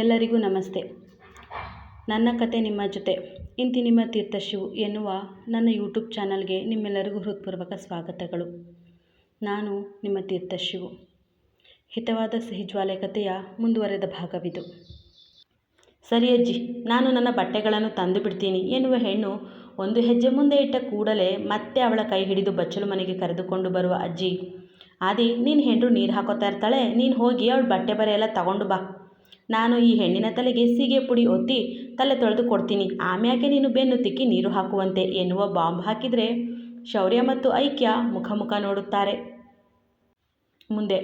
ಎಲ್ಲರಿಗೂ ನಮಸ್ತೆ. ನನ್ನ ಕತೆ ನಿಮ್ಮ ಜೊತೆ. ಇಂತಿ ನಿಮ್ಮ ತೀರ್ಥಶಿವು ಎನ್ನುವ ನನ್ನ ಯೂಟ್ಯೂಬ್ ಚಾನಲ್ಗೆ ನಿಮ್ಮೆಲ್ಲರಿಗೂ ಹೃತ್ಪೂರ್ವಕ ಸ್ವಾಗತಗಳು. ನಾನು ನಿಮ್ಮ ತೀರ್ಥಶಿವು ಹಿತವಾದ ಸಿಹಿಜ್ವಾಲೆ ಕಥೆಯ ಮುಂದುವರೆದ ಭಾಗವಿದು. ಸರಿ ಅಜ್ಜಿ, ನಾನು ನನ್ನ ಬಟ್ಟೆಗಳನ್ನು ತಂದು ಬಿಡ್ತೀನಿ ಎನ್ನುವ ಹೆಣ್ಣು ಒಂದು ಹೆಜ್ಜೆ ಮುಂದೆ ಇಟ್ಟ ಕೂಡಲೇ ಮತ್ತೆ ಅವಳ ಕೈ ಹಿಡಿದು ಬಚ್ಚಲು ಮನೆಗೆ ಕರೆದುಕೊಂಡು ಬರುವ ಅಜ್ಜಿ, ಆದಿ, ನೀನು ಹೆಂಡ್ರು ನೀರು ಹಾಕೋತಾ ಇರ್ತಾಳೆ, ನೀನು ಹೋಗಿ ಅವಳು ಬಟ್ಟೆ ಬರೆ ಎಲ್ಲ ತಗೊಂಡು ಬಾ. ನಾನು ಈ ಹೆಣ್ಣಿನ ತಲೆಗೆ ಸೀಗೆ ಪುಡಿ ಒತ್ತಿ ತಲೆ ತೊಳೆದು ಕೊಡ್ತೀನಿ. ಆಮ್ಯಾಕೆ ನೀನು ಬೆನ್ನು ತಿಕ್ಕಿ ನೀರು ಹಾಕುವಂತೆ ಎನ್ನುವ ಬಾಂಬ್ ಹಾಕಿದರೆ ಶೌರ್ಯ ಮತ್ತು ಐಕ್ಯ ಮುಖ ಮುಖ ನೋಡುತ್ತಾರೆ. ಮುಂದೆ,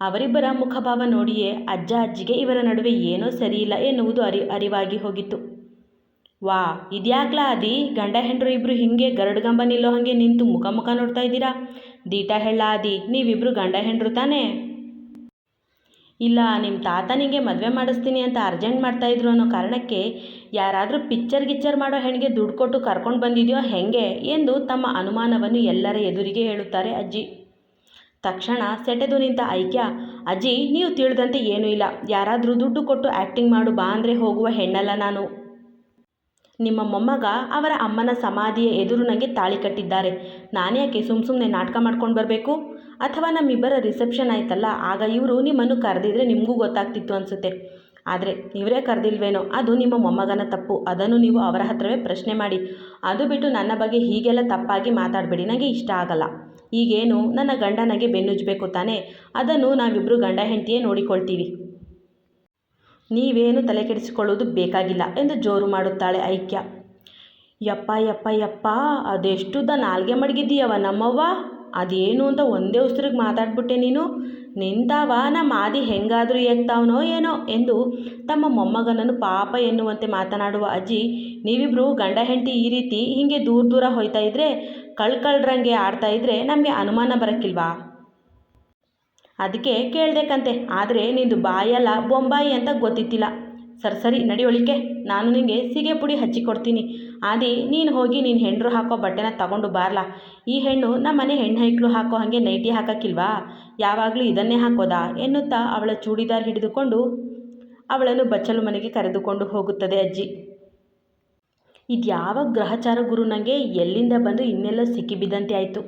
ಅವರಿಬ್ಬರ ಮುಖಭಾವ ನೋಡಿಯೇ ಅಜ್ಜ ಅಜ್ಜಿಗೆ ಇವರ ನಡುವೆ ಏನೋ ಸರಿಯಿಲ್ಲ ಎನ್ನುವುದು ಅರಿ, ಅರಿವಾಗಿ ಹೋಗಿತ್ತು. ವಾ, ಇದ್ಯಾಕ್ಲಾ ಅದಿ? ಗಂಡ ಹೆಂಡ್ರು ಇಬ್ಬರು ಹಿಂಗೆ ಗರಡುಗಂಬ ನಿಲ್ಲೋ ಹಾಗೆ ನಿಂತು ಮುಖ ಮುಖ ನೋಡ್ತಾ ಇದ್ದೀರಾ? ದೀಟ ಹೇಳ ಆದಿ ನೀವಿಬ್ಬರು ಗಂಡ ಹೆಂಡ್ರು ತಾನೇ? ಇಲ್ಲ ನಿಮ್ಮ ತಾತನಿಗೆ ಮದುವೆ ಮಾಡಿಸ್ತೀನಿ ಅಂತ ಅರ್ಜೆಂಟ್ ಮಾಡ್ತಾಯಿದ್ರು ಅನ್ನೋ ಕಾರಣಕ್ಕೆ ಯಾರಾದರೂ ಪಿಚ್ಚರ್ ಗಿಚ್ಚರ್ ಮಾಡೋ ಹೆಣ್ಣಿಗೆ ದುಡ್ಡು ಕೊಟ್ಟು ಕರ್ಕೊಂಡು ಬಂದಿದೆಯೋ ಹೆಂಗೆ ಎಂದು ತಮ್ಮ ಅನುಮಾನವನ್ನು ಎಲ್ಲರ ಎದುರಿಗೆ ಹೇಳುತ್ತಾರೆ ಅಜ್ಜಿ. ತಕ್ಷಣ ಸೆಟೆದು ನಿಂತ ಐಕ್ಯ, ಅಜ್ಜಿ, ನೀವು ತಿಳಿದಂತೆ ಏನೂ ಇಲ್ಲ. ಯಾರಾದರೂ ದುಡ್ಡು ಕೊಟ್ಟು ಆ್ಯಕ್ಟಿಂಗ್ ಮಾಡು, ಬಾ ಅಂದರೆ ಹೋಗುವ ಹೆಣ್ಣಲ್ಲ ನಾನು. ನಿಮ್ಮ ಮೊಮ್ಮಗ ಅವರ ಅಮ್ಮನ ಸಮಾಧಿಯ ಎದುರು ನನಗೆ ತಾಳಿ ಕಟ್ಟಿದ್ದಾರೆ. ನಾನ್ಯಾಕೆ ಸುಮ್ಮ ಸುಮ್ಮನೆ ನಾಟಕ ಮಾಡ್ಕೊಂಡು ಬರಬೇಕು? ಅಥವಾ ನಮ್ಮಿಬ್ಬರ ರಿಸೆಪ್ಷನ್ ಆಯ್ತಲ್ಲ, ಆಗ ಇವರು ನಿಮ್ಮನ್ನು ಕರೆದಿದ್ರೆ ನಿಮಗೂ ಗೊತ್ತಾಗ್ತಿತ್ತು ಅನಿಸುತ್ತೆ. ಆದರೆ ಇವರೇ ಕರೆದಿಲ್ವೇನೋ, ಅದು ನಿಮ್ಮ ಮೊಮ್ಮಗನ ತಪ್ಪು. ಅದನ್ನು ನೀವು ಅವರ ಹತ್ರವೇ ಪ್ರಶ್ನೆ ಮಾಡಿ. ಅದು ಬಿಟ್ಟು ನನ್ನ ಬಗ್ಗೆ ಹೀಗೆಲ್ಲ ತಪ್ಪಾಗಿ ಮಾತಾಡಬೇಡಿ, ನನಗೆ ಇಷ್ಟ ಆಗಲ್ಲ. ಈಗೇನು, ನನ್ನ ಗಂಡನಿಗೆ ಬೆನ್ನುಜ್ಜಬೇಕು ತಾನೇ? ಅದನ್ನು ನಾವಿಬ್ಬರು ಗಂಡ ಹೆಂಡತಿಯೇ ನೋಡಿಕೊಳ್ತೀವಿ. ನೀವೇನು ತಲೆ ಕೆಡಿಸಿಕೊಳ್ಳುವುದು ಬೇಕಾಗಿಲ್ಲ ಎಂದು ಜೋರು ಮಾಡುತ್ತಾಳೆ ಐಕ್ಯ. ಯಪ್ಪ ಯಪ್ಪ ಯಪ್ಪ ಅದೆಷ್ಟುದ ನಾಲ್ಗೆ ಮಡಗಿದ್ದೀಯವ ನಮ್ಮವ್ವ? ಅದೇನು ಅಂತ ಒಂದೇ ಉಸಿರಿಗೆ ಮಾತಾಡ್ಬಿಟ್ಟೆ ನೀನು? ನಿಂತಾವ ನಮ್ಮ ಆದಿ ಹೆಂಗಾದರೂ ಏಗ್ತಾವನೋ ಏನೋ ಎಂದು ತಮ್ಮ ಮೊಮ್ಮಗನನ್ನು ಪಾಪ ಎನ್ನುವಂತೆ ಮಾತನಾಡುವ ಅಜ್ಜಿ ನೀವಿಬ್ಬರು ಗಂಡ ಹೆಂಡತಿ ಈ ರೀತಿ ಹೀಗೆ ದೂರ ದೂರ ಹೋಯ್ತಾ ಇದ್ರೆ ಕಳ್ಕಳ್ರಂಗೆ ಆಡ್ತಾ ಇದ್ದರೆ ನಮಗೆ ಅನುಮಾನ ಬರೋಕ್ಕಿಲ್ವಾ? ಅದಕ್ಕೆ ಕೇಳಬೇಕಂತೆ ಆದರೆ ನಿಂದು ಬಾಯಲ್ಲ ಬೊಂಬಾಯಿ ಅಂತ ಗೊತ್ತಿತ್ತಿಲ್ಲ. ಸರಿ ಸರಿ, ನಡಿಯೊಳಿಕೆ. ನಾನು ನಿನಗೆ ಸೀಗೆ ಪುಡಿ ಹಚ್ಚಿಕೊಡ್ತೀನಿ ಆದಿ, ನೀನು ಹೋಗಿ ನೀನು ಹೆಣ್ಣು ಹಾಕೋ ಬಟ್ಟೆನ ತಗೊಂಡು ಬಾರ್ಲಾ. ಈ ಹೆಣ್ಣು ನಮ್ಮ ಮನೆ ಹೆಣ್ಣು ಹೈಕ್ಳು ಹಾಕೋ ಹಾಗೆ ನೈಟಿ ಹಾಕೋಕ್ಕಿಲ್ವಾ? ಯಾವಾಗಲೂ ಇದನ್ನೇ ಹಾಕೋದಾ? ಎನ್ನುತ್ತಾ ಅವಳ ಚೂಡಿದಾರ್ ಹಿಡಿದುಕೊಂಡು ಅವಳನ್ನು ಬಚ್ಚಲು ಮನೆಗೆ ಕರೆದುಕೊಂಡು ಹೋಗುತ್ತದೆ ಅಜ್ಜಿ. ಇದು ಯಾವ ಗ್ರಹಚಾರ ಗುರು ನನಗೆ ಎಲ್ಲಿಂದ ಬಂದು ಇನ್ನೆಲ್ಲ ಸಿಕ್ಕಿಬಿದ್ದಂತೆ ಆಯಿತು.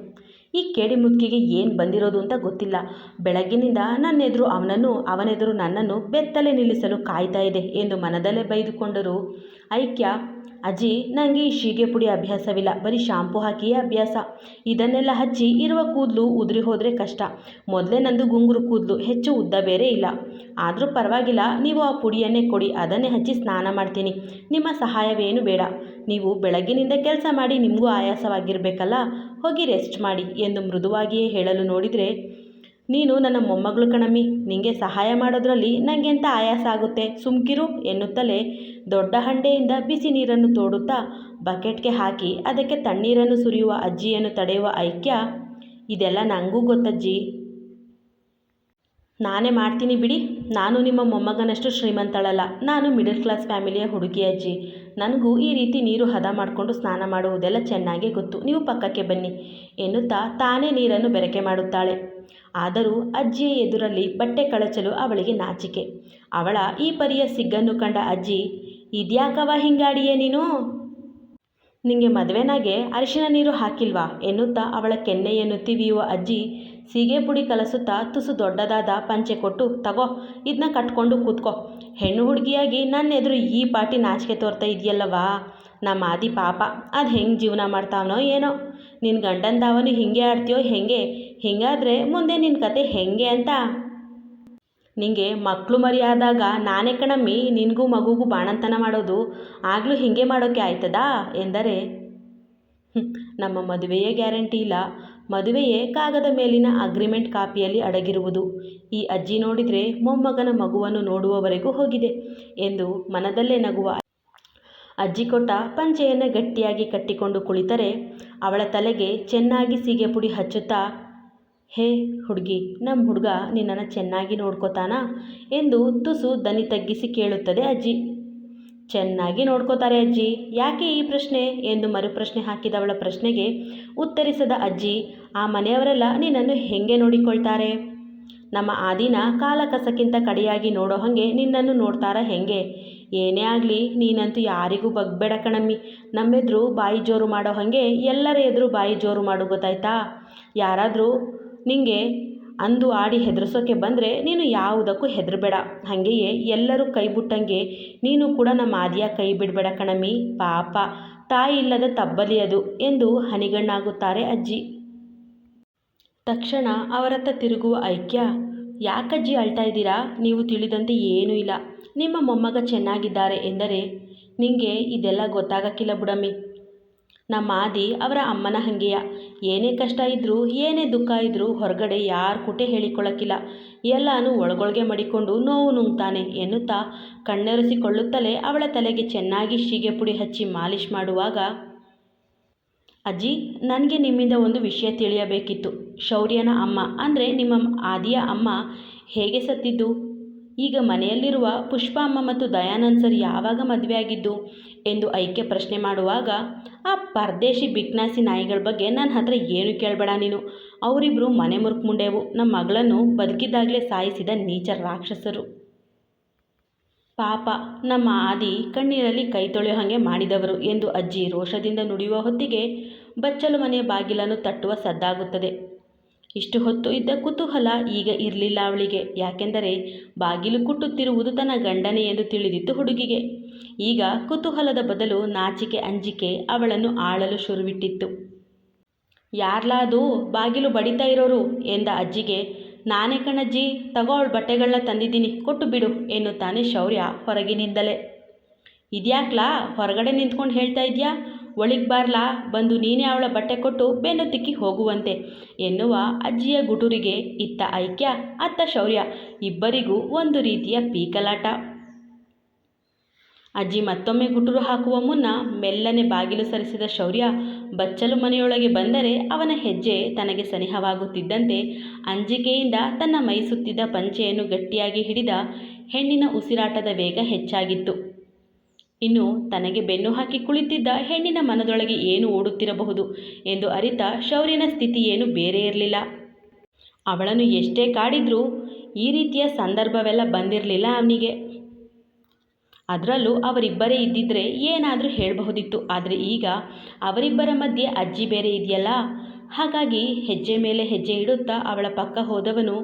ಈ ಕೇಡಿ ಮುದುಕಿಗೆ ಏನು ಬಂದಿರೋದು ಅಂತ ಗೊತ್ತಿಲ್ಲ. ಬೆಳಗ್ಗಿನಿಂದ ನನ್ನೆದುರು ಅವನನ್ನು, ಅವನೆದುರು ನನ್ನನ್ನು ಬೆತ್ತಲೆ ನಿಲ್ಲಿಸಲು ಕಾಯ್ತಾ ಇದೆ ಎಂದು ಮನದಲ್ಲೇ ಬೈದುಕೊಂಡರು. ಐಕ್ಯ ಅಜ್ಜಿ ನನಗೆ ಈ ಶೀಗೆ ಪುಡಿ ಅಭ್ಯಾಸವಿಲ್ಲ, ಬರೀ ಶಾಂಪು ಹಾಕಿಯೇ ಅಭ್ಯಾಸ. ಇದನ್ನೆಲ್ಲ ಹಚ್ಚಿ ಇರುವ ಕೂದಲು ಉದುರಿ ಹೋದರೆ ಕಷ್ಟ. ಮೊದಲೇ ನಂದು ಗುಂಗುರು ಕೂದಲು, ಹೆಚ್ಚು ಉದ್ದ ಬೇರೆ ಇಲ್ಲ. ಆದರೂ ಪರವಾಗಿಲ್ಲ, ನೀವು ಆ ಪುಡಿಯನ್ನೇ ಕೊಡಿ, ಅದನ್ನೇ ಹಚ್ಚಿ ಸ್ನಾನ ಮಾಡ್ತೀನಿ. ನಿಮ್ಮ ಸಹಾಯವೇನು ಬೇಡ. ನೀವು ಬೆಳಗ್ಗಿನಿಂದ ಕೆಲಸ ಮಾಡಿ, ನಿಮಗೂ ಆಯಾಸವಾಗಿರಬೇಕಲ್ಲ? ಹೋಗಿ ರೆಸ್ಟ್ ಮಾಡಿ ಎಂದು ಮೃದುವಾಗಿಯೇ ಹೇಳಲು ನೋಡಿದರೆ ನೀನು ನನ್ನ ಮೊಮ್ಮಗಳು ಕಣಮ್ಮಿ, ನಿಂಗೆ ಸಹಾಯ ಮಾಡೋದ್ರಲ್ಲಿ ನನಗೆಂತ ಆಯಾಸ ಆಗುತ್ತೆ? ಸುಮ್ಕಿರು ಎನ್ನುತ್ತಲೇ ದೊಡ್ಡ ಹಂಡೆಯಿಂದ ಬಿಸಿ ನೀರನ್ನು ತೋಡುತ್ತಾ ಬಕೆಟ್ಗೆ ಹಾಕಿ ಅದಕ್ಕೆ ತಣ್ಣೀರನ್ನು ಸುರಿಯುವ ಅಜ್ಜಿಯನ್ನು ತಡೆಯುವ ಐಕ್ಯ. ಇದೆಲ್ಲ ನನಗೂ ಗೊತ್ತಜ್ಜಿ. ನಾನೇ ಮಾಡ್ತೀನಿ ಬಿಡಿ. ನಾನು ನಿಮ್ಮ ಮೊಮ್ಮಗನಷ್ಟು ಶ್ರೀಮಂತಳಲ್ಲ. ನಾನು ಮಿಡಲ್ ಕ್ಲಾಸ್ ಫ್ಯಾಮಿಲಿಯ ಹುಡುಗಿ ಅಜ್ಜಿ ನನಗೂ ಈ ರೀತಿ ನೀರು ಹದ ಮಾಡಿಕೊಂಡು ಸ್ನಾನ ಮಾಡುವುದೆಲ್ಲ ಚೆನ್ನಾಗೇ ಗೊತ್ತು. ನೀವು ಪಕ್ಕಕ್ಕೆ ಬನ್ನಿ ಎನ್ನುತ್ತಾ ತಾನೇ ನೀರನ್ನು ಬೆರಕೆ ಮಾಡುತ್ತಾಳೆ. ಆದರೂ ಅಜ್ಜಿಯ ಎದುರಲ್ಲಿ ಬಟ್ಟೆ ಕಳಚಲು ಅವಳಿಗೆ ನಾಚಿಕೆ. ಅವಳ ಈ ಪರಿಯ ಸಿಗ್ಗನ್ನು ಕಂಡ ಅಜ್ಜಿ ಇದ್ಯಾಕವ ಹಿಂಗಾಡಿಯೇ ನೀನು? ನಿಂಗೆ ಮದುವೆನಾಗೆ ಅರಿಶಿನ ನೀರು ಹಾಕಿಲ್ವಾ ಎನ್ನುತ್ತಾ ಅವಳ ಕೆನ್ನೆಯನ್ನು ತಿವಿಯುವ ಅಜ್ಜಿ ಸೀಗೆ ಪುಡಿ ಕಲಸುತ್ತಾ ತುಸು ದೊಡ್ಡದಾದ ಪಂಚೆ ಕೊಟ್ಟು, ತಗೋ ಇದನ್ನ ಕಟ್ಕೊಂಡು ಕೂತ್ಕೋ. ಹೆಣ್ಣು ಹುಡುಗಿಯಾಗಿ ನನ್ನ ಎದುರು ಈ ಪಾಟಿ ನಾಚಿಕೆ ತೋರ್ತಾ ಇದೆಯಲ್ಲವಾ ನಮ್ಮ ಆದಿ ಪಾಪ, ಅದು ಹೆಂಗೆ ಜೀವನ ಮಾಡ್ತಾವನೋ ಏನೋ? ನಿನ್ನ ಗಂಡನ ದಾವನು ಹಿಂಗೆ ಆಡ್ತೀಯೋ ಹೆಂಗೆ? ಹಿಂಗಾದರೆ ಮುಂದೆ ನಿನ್ನ ಕತೆ ಹೆಂಗೆ ಅಂತ? ನಿಂಗೆ ಮಕ್ಕಳು ಮರಿ ಆದಾಗ ನಾನೇ ಕಣಮ್ಮಿ, ನಿನಗೂ ಮಗುಗೂ ಬಾಣಂತನ ಮಾಡೋದು, ಆಗಲೂ ಹೀಗೆ ಮಾಡೋಕ್ಕೆ ಆಯ್ತದಾ? ಎಂದರೆ ನಮ್ಮ ಮದುವೆಯೇ ಗ್ಯಾರಂಟಿ ಇಲ್ಲ. ಮದುವೆಯೇ ಕಾಗದ ಮೇಲಿನ ಅಗ್ರಿಮೆಂಟ್ ಕಾಪಿಯಲ್ಲಿ ಅಡಗಿರುವುದು. ಈ ಅಜ್ಜಿ ನೋಡಿದರೆ ಮೊಮ್ಮಗನ ಮಗುವನ್ನು ನೋಡುವವರೆಗೂ ಹೋಗಿದೆ ಎಂದು ಮನದಲ್ಲೇ ನಗುವ ಅಜ್ಜಿ. ಕೊಟ್ಟ ಪಂಚೆಯನ್ನು ಗಟ್ಟಿಯಾಗಿ ಕಟ್ಟಿಕೊಂಡು ಕುಳಿತರೆ ಅವಳ ತಲೆಗೆ ಚೆನ್ನಾಗಿ ಸೀಗೆ ಪುಡಿ ಹಚ್ಚುತ್ತಾ, ಹೇ ಹುಡುಗಿ ನಮ್ಮ ಹುಡುಗ ನಿನ್ನನ್ನು ಚೆನ್ನಾಗಿ ನೋಡ್ಕೋತಾನಾ? ಎಂದು ತುಸು ದನಿ ತಗ್ಗಿಸಿ ಕೇಳುತ್ತದೆ ಅಜ್ಜಿ. ಚೆನ್ನಾಗಿ ನೋಡ್ಕೋತಾರೆ ಅಜ್ಜಿ. ಯಾಕೆ ಈ ಪ್ರಶ್ನೆ? ಎಂದು ಮರುಪ್ರಶ್ನೆ ಹಾಕಿದವಳ ಪ್ರಶ್ನೆಗೆ ಉತ್ತರಿಸದ ಅಜ್ಜಿ, ಆ ಮನೆಯವರೆಲ್ಲ ನಿನ್ನನ್ನು ಹೆಂಗೆ ನೋಡಿಕೊಳ್ತಾರೆ? ನಮ್ಮ ಆದಿನ ಕಾಲ ಕಸಕ್ಕಿಂತ ಕಡೆಯಾಗಿ ನೋಡೋ ಹಾಗೆ ನಿನ್ನನ್ನು ನೋಡ್ತಾರ ಹೆಂಗೆ? ಏನೇ ಆಗಲಿ, ನೀನಂತೂ ಯಾರಿಗೂ ಬಗ್ಬೇಡ ಕಣಮ್ಮಿ. ನಮ್ಮೆದುರು ಬಾಯಿ ಜೋರು ಮಾಡೋ ಹಾಗೆ ಎಲ್ಲರ ಎದುರು ಬಾಯಿ ಜೋರು ಮಾಡು ಗೊತ್ತಾಯ್ತಾ? ಯಾರಾದರೂ ನಿಂಗೆ ಅಂದು ಆಡಿ ಹೆದ್ರಿಸೋಕೆ ಬಂದರೆ ನೀನು ಯಾವುದಕ್ಕೂ ಹೆದರಬೇಡ. ಹಾಗೆಯೇ ಎಲ್ಲರೂ ಕೈ ಬಿಟ್ಟಂಗೆ ನೀನು ಕೂಡ ನಮ್ಮ ಆದಿಯ ಕೈ ಬಿಡಬೇಡ ಕಣಮ್ಮಿ. ಪಾಪ, ತಾಯಿ ಇಲ್ಲದ ತಬ್ಬಲಿ ಅದು ಎಂದು ಹನಿಗಣ್ಣಾಗುತ್ತಾರೆ ಅಜ್ಜಿ. ತಕ್ಷಣ ಅವರತ್ತ ತಿರುಗುವ ಐಕ್ಯ ಯಾಕಜ್ಜಿ ಅಳ್ತಾ ಇದ್ದೀರಾ? ನೀವು ತಿಳಿದಂತೆ ಏನೂ ಇಲ್ಲ. ನಿಮ್ಮ ಮೊಮ್ಮಗ ಚೆನ್ನಾಗಿದ್ದಾರೆ ಎಂದರೆ ನಿಮಗೆ ಇದೆಲ್ಲ ಗೊತ್ತಾಗಕ್ಕಿಲ್ಲ ಬುಡಮ್ಮಿ. ನಮ್ಮ ಆದಿ ಅವರ ಅಮ್ಮನ ಹಂಗೆಯ. ಏನೇ ಕಷ್ಟ ಇದ್ದರೂ ಏನೇ ದುಃಖ ಇದ್ದರೂ ಹೊರಗಡೆ ಯಾರ ಕುಟೆ ಹೇಳಿಕೊಳ್ಳಕ್ಕಿಲ್ಲ ಎಲ್ಲನೂ ಒಳಗೊಳಗೆ ಮಡಿಕೊಂಡು ನೋವು ನುಂಗ್ತಾನೆ ಎನ್ನುತ್ತಾ ಕಣ್ಣೆರೆಸಿಕೊಳ್ಳುತ್ತಲೇ ಅವಳ ತಲೆಗೆ ಚೆನ್ನಾಗಿ ಶೀಗೆ ಪುಡಿ ಹಚ್ಚಿ ಮಾಲಿಷ್ ಮಾಡುವಾಗ, ಅಜ್ಜಿ, ನನಗೆ ನಿಮ್ಮಿಂದ ಒಂದು ವಿಷಯ ತಿಳಿಯಬೇಕಿತ್ತು. ಶೌರ್ಯನ ಅಮ್ಮ ಅಂದರೆ ನಿಮ್ಮ ಆದಿಯ ಅಮ್ಮ ಹೇಗೆ ಸತ್ತಿದ್ದು? ಈಗ ಮನೆಯಲ್ಲಿರುವ ಪುಷ್ಪ ಅಮ್ಮ ಮತ್ತು ದಯಾನಂದ್ ಸರ್ ಯಾವಾಗ ಮದುವೆ ಆಗಿದ್ದು ಎಂದು ಐಕ್ಯ ಪ್ರಶ್ನೆ ಮಾಡುವಾಗ, ಆ ಪರದೇಶಿ ಬಿಕ್ನಾಸಿ ನಾಯಿಗಳ ಬಗ್ಗೆ ನನ್ನ ಹತ್ರ ಏನು ಕೇಳಬೇಡ ನೀನು. ಅವರಿಬ್ಬರು ಮನೆ ಮುರುಕು ಮುಂಡೆವು ನಮ್ಮ ಮಗಳನ್ನು ಬದುಕಿದ್ದಾಗಲೇ ಸಾಯಿಸಿದ ನೀಚ ರಾಕ್ಷಸರು. ಪಾಪ, ನಮ್ಮ ಆದಿ ಕಣ್ಣೀರಲ್ಲಿ ಕೈ ತೊಳೆಯೋ ಹಾಗೆ ಮಾಡಿದವರು ಎಂದು ಅಜ್ಜಿ ರೋಷದಿಂದ ನುಡಿಯುವ ಹೊತ್ತಿಗೆ ಬಚ್ಚಲು ಮನೆಯ ಬಾಗಿಲನ್ನು ತಟ್ಟುವ ಸದ್ದಾಗುತ್ತದೆ. ಇಷ್ಟು ಹೊತ್ತು ಇದ್ದ ಕುತೂಹಲ ಈಗ ಇರಲಿಲ್ಲ ಅವಳಿಗೆ. ಯಾಕೆಂದರೆ, ಬಾಗಿಲು ಕುಟ್ಟುತ್ತಿರುವುದು ತನ್ನ ಗಂಡನೇ ಎಂದು ತಿಳಿದಿತ್ತು ಹುಡುಗಿಗೆ. ಈಗ ಕುತೂಹಲದ ಬದಲು ನಾಚಿಕೆ ಅಂಜಿಕೆ ಅವಳನ್ನು ಆಳಲು ಶುರುವಿಟ್ಟಿತ್ತು. ಯಾರ್ಲಾದು ಬಾಗಿಲು ಬಡಿತಾ ಇರೋರು ಎಂದ ಅಜ್ಜಿಗೆ, ನಾನೇ ಕಣಜ್ಜಿ, ತಗೋ ಅವಳ ಬಟ್ಟೆಗಳನ್ನ ತಂದಿದ್ದೀನಿ, ಕೊಟ್ಟು ಬಿಡು, ಎನ್ನುತ್ತಾನೆ ಶೌರ್ಯ ಹೊರಗಿನಿಂದಲೇ. ಇದ್ಯಾಕ್ಲಾ, ಹೊರಗಡೆ ನಿಂತ್ಕೊಂಡು ಹೇಳ್ತಾ ಇದೆಯಾ? ಒಳಗೆ ಬಾರ್ಲಾ, ಬಂದು ನೀನೇ ಅವಳ ಬಟ್ಟೆ ಕೊಟ್ಟು ಬೆನ್ನು ತಿಕ್ಕಿ ಹೋಗುವಂತೆ, ಎನ್ನುವ ಅಜ್ಜಿಯ ಗುಟುರಿಗೆ ಇತ್ತ ಐಕ್ಯ, ಅತ್ತ ಶೌರ್ಯ, ಇಬ್ಬರಿಗೂ ಒಂದು ರೀತಿಯ ಪೀಕಲಾಟ. ಅಜ್ಜಿ ಮತ್ತೊಮ್ಮೆ ಗುಟುರು ಹಾಕುವ ಮುನ್ನ ಮೆಲ್ಲನೆ ಬಾಗಿಲು ಸರಿಸಿದ ಶೌರ್ಯ ಬಚ್ಚಲು ಮನೆಯೊಳಗೆ ಬಂದರೆ ಅವನ ಹೆಜ್ಜೆ ತನಗೆ ಸನಿಹವಾಗುತ್ತಿದ್ದಂತೆ ಅಂಜಿಕೆಯಿಂದ ತನ್ನ ಮೈಸುತ್ತಿದ್ದ ಪಂಚೆಯನ್ನು ಗಟ್ಟಿಯಾಗಿ ಹಿಡಿದ ಹೆಣ್ಣಿನ ಉಸಿರಾಟದ ವೇಗ ಹೆಚ್ಚಾಗಿತ್ತು. ಇನ್ನು ತನಗೆ ಬೆನ್ನು ಹಾಕಿ ಕುಳಿತಿದ್ದ ಹೆಣ್ಣಿನ ಮನದೊಳಗೆ ಏನು ಓಡುತ್ತಿರಬಹುದು ಎಂದು ಅರಿತ ಶೌರ್ಯನ ಸ್ಥಿತಿ ಏನು ಬೇರೆ ಇರಲಿಲ್ಲ. ಅವಳನ್ನು ಎಷ್ಟೇ ಕಾಡಿದ್ರೂ ಈ ರೀತಿಯ ಸಂದರ್ಭವೆಲ್ಲ ಬಂದಿರಲಿಲ್ಲ ಅವನಿಗೆ. ಅದರಲ್ಲೂ ಅವರಿಬ್ಬರೇ ಇದ್ದಿದ್ದರೆ ಏನಾದರೂ ಹೇಳಬಹುದಿತ್ತು. ಆದರೆ ಈಗ ಅವರಿಬ್ಬರ ಮಧ್ಯೆ ಅಜ್ಜಿ ಬೇರೆ ಇದೆಯಲ್ಲ? ಹಾಗಾಗಿ ಹೆಜ್ಜೆ ಮೇಲೆ ಹೆಜ್ಜೆ ಇಡುತ್ತಾ ಅವಳ ಪಕ್ಕ ಹೋದವನು,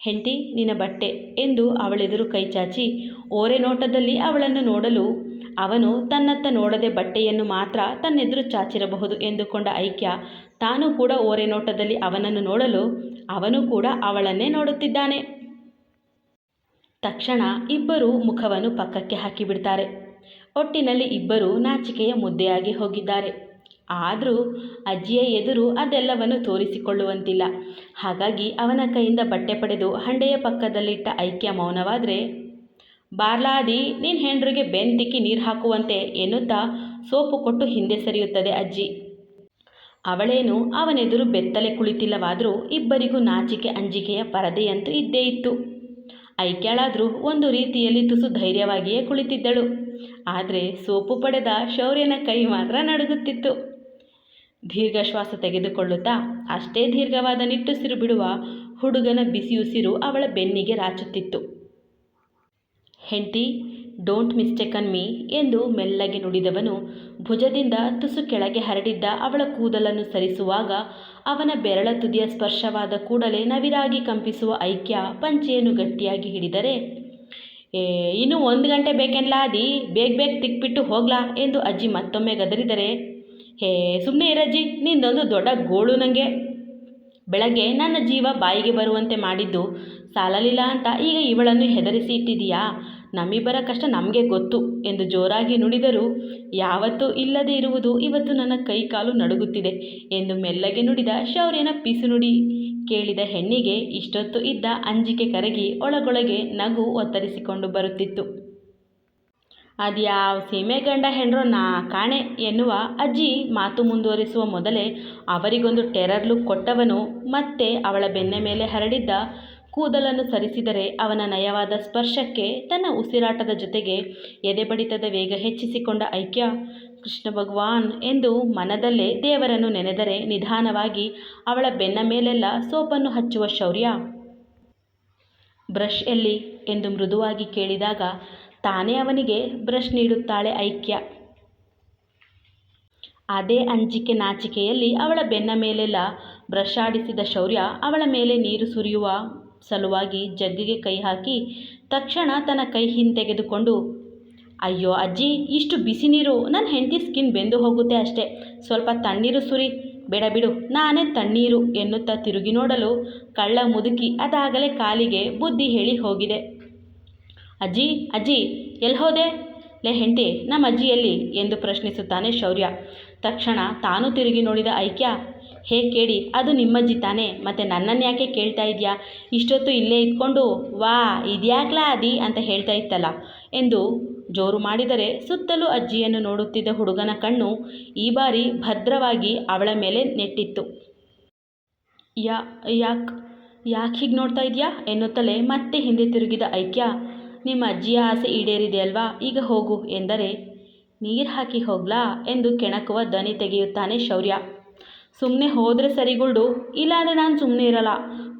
ಹೆಂಡತಿ, ನಿನ್ನ ಬಟ್ಟೆ ಎಂದು ಅವಳೆದುರು ಕೈಚಾಚಿ ಓರೆ ನೋಟದಲ್ಲಿ ಅವಳನ್ನು ನೋಡಲು ಅವನು ತನ್ನತ್ತ ನೋಡದೆ ಬಟ್ಟೆಯನ್ನು ಮಾತ್ರ ತನ್ನೆದುರು ಚಾಚಿರಬಹುದು ಎಂದುಕೊಂಡ ಐಕ್ಯ ತಾನು ಕೂಡ ಓರೆ ನೋಟದಲ್ಲಿ ಅವನನ್ನು ನೋಡಲು ಅವನು ಕೂಡ ಅವಳನ್ನೇ ನೋಡುತ್ತಿದ್ದಾನೆ. ತಕ್ಷಣ ಇಬ್ಬರು ಮುಖವನ್ನು ಪಕ್ಕಕ್ಕೆ ಹಾಕಿಬಿಡ್ತಾರೆ. ಒಟ್ಟಿನಲ್ಲಿ ಇಬ್ಬರು ನಾಚಿಕೆಯ ಮುದ್ದೆಯಾಗಿ ಹೋಗಿದ್ದಾರೆ. ಆದರೂ ಅಜ್ಜಿಯ ಎದುರು ಅದೆಲ್ಲವನ್ನು ತೋರಿಸಿಕೊಳ್ಳುವಂತಿಲ್ಲ. ಹಾಗಾಗಿ ಅವನ ಕೈಯಿಂದ ಬಟ್ಟೆ ಪಡೆದು ಹಂಡೆಯ ಪಕ್ಕದಲ್ಲಿಟ್ಟ ಐಕ್ಯ ಮೌನವಾದರೆ, ಬಾರ್ಲಾದಿ ನಿನ್ನ ಹೆಂಡ್ರಿಗೆ ಬೆನ್ ತಿಕ್ಕಿ ನೀರು ಹಾಕುವಂತೆ ಎನ್ನುತ್ತಾ ಸೋಪು ಕೊಟ್ಟು ಹಿಂದೆ ಸರಿಯುತ್ತದೆ ಅಜ್ಜಿ. ಅವಳೇನು, ಅವನೆದುರು ಬೆತ್ತಲೆ ಕುಳಿತಿಲ್ಲವಾದರೂ ಇಬ್ಬರಿಗೂ ನಾಚಿಕೆ ಅಂಜಿಕೆಯ ಪರದೆಯಂತೂ ಇದ್ದೇ ಇತ್ತು. ಐಕ್ಯಾಳಾದರೂ ಒಂದು ರೀತಿಯಲ್ಲಿ ತುಸು ಧೈರ್ಯವಾಗಿಯೇ ಕುಳಿತಿದ್ದಳು. ಆದರೆ ಸೋಪು ಪಡೆದ ಶೌರ್ಯನ ಕೈ ಮಾತ್ರ ನಡುಗುತ್ತಿತ್ತು. ದೀರ್ಘ ಶ್ವಾಸ ತೆಗೆದುಕೊಳ್ಳುತ್ತಾ ಅಷ್ಟೇ ದೀರ್ಘವಾದ ನಿಟ್ಟುಸಿರು ಬಿಡುವ ಹುಡುಗನ ಬಿಸಿಯುಸಿರು ಅವಳ ಬೆನ್ನಿಗೆ ರಾಚುತ್ತಿತ್ತು. ಹೆಂಡತಿ ಡೋಂಟ್ ಮಿಸ್ಟೇಕನ್ ಮೀ ಎಂದು ಮೆಲ್ಲಗೆ ನುಡಿದವನು ಭುಜದಿಂದ ತುಸು ಕೆಳಗೆ ಹರಡಿದ್ದ ಅವಳ ಕೂದಲನ್ನು ಸರಿಸುವಾಗ ಅವನ ಬೆರಳ ತುದಿಯ ಸ್ಪರ್ಶವಾದ ಕೂಡಲೇ ನವಿರಾಗಿ ಕಂಪಿಸುವ ಐಕ್ಯ ಪಂಚೆಯನ್ನು ಗಟ್ಟಿಯಾಗಿ ಹಿಡಿದರೆ, ಏ, ಇನ್ನೂ ಒಂದು ಗಂಟೆ ಬೇಕೆನ್ಲಾ ಅದಿ ಬೇಗ ಬೇಗ ತಿಕ್ಬಿಟ್ಟು ಹೋಗ್ಲಾ ಎಂದು ಅಜ್ಜಿ ಮತ್ತೊಮ್ಮೆ ಗದರಿದರೆ, ಹೇ ಸುಮ್ಮನೆ ಇರಜ್ಜಿ ನಿಂದೊಂದು ದೊಡ್ಡ ಗೋಳು ನನಗೆ ಬೆಳಗ್ಗೆ ನನ್ನ ಜೀವ ಬಾಯಿಗೆ ಬರುವಂತೆ ಮಾಡಿದ್ದು ಸಾಲಲಿಲ್ಲ ಅಂತ ಈಗ ಇವಳನ್ನು ಹೆದರಿಸಿ ಇಟ್ಟಿದೀಯಾ? ನಮ್ಮಿಬ್ಬರ ಕಷ್ಟ ನಮಗೆ ಗೊತ್ತು ಎಂದು ಜೋರಾಗಿ ನುಡಿದರು, ಯಾವತ್ತೂ ಇಲ್ಲದೆ ಇರುವುದು ಇವತ್ತು ನನ್ನ ಕೈ ಕಾಲು ನಡುಗುತ್ತಿದೆ ಎಂದು ಮೆಲ್ಲಗೆ ನುಡಿದ ಶೌರ್ಯನ ಪಿಸುನುಡಿ ಕೇಳಿದ ಹೆಣ್ಣಿಗೆ ಇಷ್ಟೊತ್ತು ಇದ್ದ ಅಂಜಿಕೆ ಕರಗಿ ಒಳಗೊಳಗೆ ನಗು ಒತ್ತರಿಸಿಕೊಂಡು ಬರುತ್ತಿತ್ತು. ಅದ್ಯಾವ ಸೀಮೆ ಗಂಡ ಹೆಣ್ರೋ ನಾ ಕಾಣೆ ಎನ್ನುವ ಅಜ್ಜಿ ಮಾತು ಮುಂದುವರಿಸುವ ಮೊದಲೇ ಅವರಿಗೊಂದು ಟೆರರ್ ಲುಕ್ ಕೊಟ್ಟವನು ಮತ್ತೆ ಅವಳ ಬೆನ್ನ ಮೇಲೆ ಹರಡಿದ್ದ ಕೂದಲನ್ನು ಸರಿಸಿದರೆ ಅವನ ನಯವಾದ ಸ್ಪರ್ಶಕ್ಕೆ ತನ್ನ ಉಸಿರಾಟದ ಜೊತೆಗೆ ಎದೆಬಡಿತದ ವೇಗ ಹೆಚ್ಚಿಸಿಕೊಂಡ ಐಕ್ಯ. ಕೃಷ್ಣ ಭಗವಾನ್ ಎಂದು ಮನದಲ್ಲೇ ದೇವರನ್ನು ನೆನೆದರೆ ನಿಧಾನವಾಗಿ ಅವಳ ಬೆನ್ನ ಮೇಲೆಲ್ಲ ಸೋಪನ್ನು ಹಚ್ಚುವ ಶೌರ್ಯ. ಬ್ರಷ್ ಎಲ್ಲಿ ಎಂದು ಮೃದುವಾಗಿ ಕೇಳಿದಾಗ ತಾನೇ ಅವನಿಗೆ ಬ್ರಷ್ ನೀಡುತ್ತಾಳೆ ಐಕ್ಯ. ಅದೇ ಅಂಜಿಕೆ ನಾಚಿಕೆಯಲ್ಲಿ ಅವಳ ಬೆನ್ನ ಮೇಲೆಲ್ಲ ಬ್ರಷ್ ಆಡಿಸಿದ ಶೌರ್ಯ ಅವಳ ಮೇಲೆ ನೀರು ಸುರಿಯುವ ಸಲುವಾಗಿ ಜಗ್ಗಿಗೆ ಕೈ ಹಾಕಿ ತಕ್ಷಣ ತನ್ನ ಕೈ ಹಿಂತೆಗೆದುಕೊಂಡು, ಅಯ್ಯೋ ಅಜ್ಜಿ, ಇಷ್ಟು ಬಿಸಿ ನೀರು ನನ್ನ ಹೆಂಡತಿ ಸ್ಕಿನ್ ಬೆಂದು ಹೋಗುತ್ತೆ ಅಷ್ಟೇ. ಸ್ವಲ್ಪ ತಣ್ಣೀರು ಸುರಿ. ಬೇಡ ಬಿಡು, ನಾನೇ ತಣ್ಣೀರು ಎನ್ನುತ್ತಾ ತಿರುಗಿ ನೋಡಲು ಕಳ್ಳ ಮುದುಕಿ ಅದಾಗಲೇ ಕಾಲಿಗೆ ಬುದ್ಧಿ ಹೇಳಿ ಹೋಗಿದೆ. ಅಜ್ಜಿ ಅಜ್ಜಿ ಎಲ್ಲಿ ಹೋದೆ? ಲೇ ಹೆಂಡತಿ ನಮ್ಮ ಅಜ್ಜಿ ಎಲ್ಲಿ ಎಂದು ಪ್ರಶ್ನಿಸುತ್ತಾನೆ ಶೌರ್ಯ. ತಕ್ಷಣ ತಾನು ತಿರುಗಿ ನೋಡಿದ ಐಕ್ಯ ಹೇ ಕೇಳಿ? ಅದು ನಿಮ್ಮಜ್ಜಿ ತಾನೇ. ಮತ್ತು ನನ್ನನ್ನು ಯಾಕೆ ಕೇಳ್ತಾ ಇದೆಯಾ? ಇಷ್ಟೊತ್ತು ಇಲ್ಲೇ ಇದ್ಕೊಂಡು, ವಾ, ಇದ್ಯಾಕ್ಲಾ ಅದಿ? ಅಂತ ಹೇಳ್ತಾ ಇತ್ತಲ್ಲ. ಎಂದು ಜೋರು ಮಾಡಿದರೆ ಸುತ್ತಲೂ ಅಜ್ಜಿಯನ್ನು ನೋಡುತ್ತಿದ್ದ ಹುಡುಗನ ಕಣ್ಣು ಈ ಬಾರಿ ಭದ್ರವಾಗಿ ಅವಳ ಮೇಲೆ ನೆಟ್ಟಿತ್ತು. ಯಾ, ಯಾಕ್, ಯಾಕೆ ಹೀಗೆ ನೋಡ್ತಾ ಇದೆಯಾ? ಎನ್ನುತ್ತಲೇ ಮತ್ತೆ ಹಿಂದೆ ತಿರುಗಿದ ಐಕ್ಯ, ನಿಮ್ಮ ಅಜ್ಜಿಯ ಆಸೆ ಈಡೇರಿದೆ ಅಲ್ವಾ? ಈಗ ಹೋಗು ಎಂದರೆ, ನೀರು ಹಾಕಿ ಹೋಗ್ಲಾ? ಎಂದು ಕೆಣಕುವ ದನಿ ತೆಗೆಯುತ್ತಾನೆ ಶೌರ್ಯ. ಸುಮ್ಮನೆ ಹೋದರೆ ಸರಿಗುಳ್ಡು ಇಲ್ಲಾಂದರೆ ನಾನು ಸುಮ್ಮನೆ ಇರಲ್ಲ.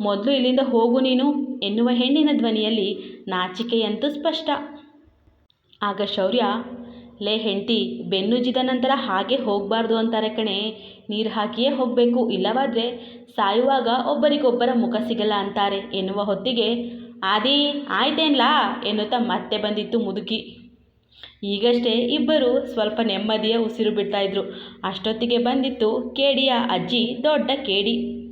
ಮೊದಲು ಇಲ್ಲಿಂದ ಹೋಗು ನೀನು ಎನ್ನುವ ಹೆಣ್ಣಿನ ಧ್ವನಿಯಲ್ಲಿ ನಾಚಿಕೆಯಂತೂ ಸ್ಪಷ್ಟ. ಆಗ ಶೌರ್ಯ, ಲೇ ಹೆಂಡತಿ ಬೆನ್ನುಜ್ಜಿದ ನಂತರ ಹಾಗೆ ಹೋಗಬಾರ್ದು ಅಂತಾರೆ ಕಣೆ. ನೀರು ಹಾಕಿಯೇ ಹೋಗಬೇಕು, ಇಲ್ಲವಾದರೆ ಸಾಯುವಾಗ ಒಬ್ಬರಿಗೊಬ್ಬರ ಮುಖ ಸಿಗಲ್ಲ ಅಂತಾರೆ ಎನ್ನುವ ಹೊತ್ತಿಗೆ, ಆದಿ, ಆಯ್ತೇನ್ಲಾ? ಎನ್ನುತ್ತಾ ಮತ್ತೆ ಬಂದಿತ್ತು ಮುದುಕಿ. ಈಗಷ್ಟೇ ಇಬ್ಬರು ಸ್ವಲ್ಪ ನೆಮ್ಮದಿಯ ಉಸಿರು ಬಿಡ್ತಾಯಿದ್ರು ಅಷ್ಟೊತ್ತಿಗೆ ಬಂದಿತ್ತು ಕೇಡಿಯ ಅಜ್ಜಿ, ದೊಡ್ಡ ಕೇಡಿ.